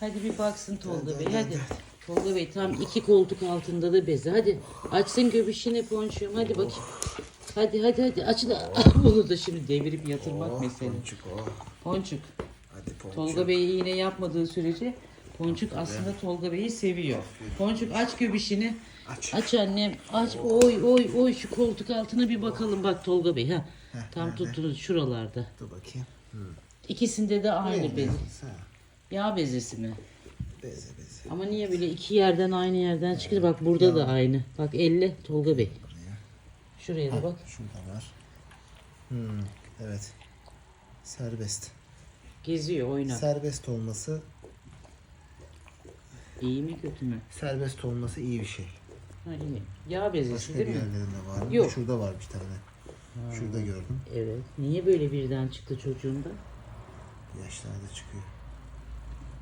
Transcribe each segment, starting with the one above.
Hadi bir baksın Tolga Bey hadi. Tolga Bey tam iki koltuk altında da bezi. Hadi açsın göbüşüne ponçuğum hadi bakayım. Hadi hadi hadi aç da bunu da şimdi devirip yatırmak Oh, mesele. Ponçuk oh. Ponçuk. Hadi ponçuk. Tolga Bey iğne yapmadığı sürece Ponçuk aslında Tolga Bey'i seviyor. Ponçuk aç göbüşünü. Aç. Aç annem. Aç. Oy oy oy şu koltuk altına bir bakalım bak Tolga Bey ha. Tam tuttunuz şuralarda. Dur bakayım. İkisinde de aynı bez. Ha, Yağ bezesi mi? Beze beze. Ama niye böyle iki yerden aynı yerden çıktı? Bak burada da aynı. Bak elle Tolga Bey. Şuraya da bak. Şurada var. Hmm, evet. Serbest. Geziyor oynar. Serbest olması, İyi mi kötü mü? serbest olması iyi bir şey. Ha, iyi. Yağ bezesi Başka değil mi? yerlerinde var mı? Yok. Şurada var bir tane. Şurada gördüm. Evet. Niye böyle birden çıktı çocuğunda? Yaşlarda çıkıyor.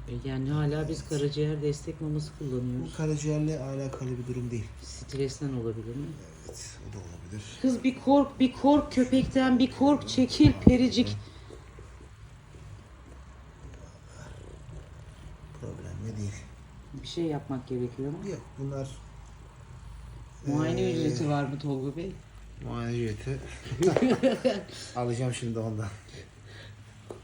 E, Yani hala biz karaciğer destek maması Bu kullanıyoruz. karaciğerle alakalı bir durum değil. Stresten olabilir mi? Evet, o da olabilir. Kız bir kork, bir kork köpekten bir kork çekil pericik. Problemli değil. Bir şey yapmak gerekiyor mu? Yok, bunlar Muayene Ee, ücreti var mı Tolga Bey? muayene ücreti. Alacağım şimdi ondan.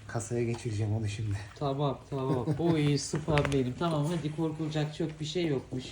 Kasaya geçireceğim onu şimdi. Tamam tamam. O iyi spam benim. Tamam hadi korkulacak çok bir şey yokmuş.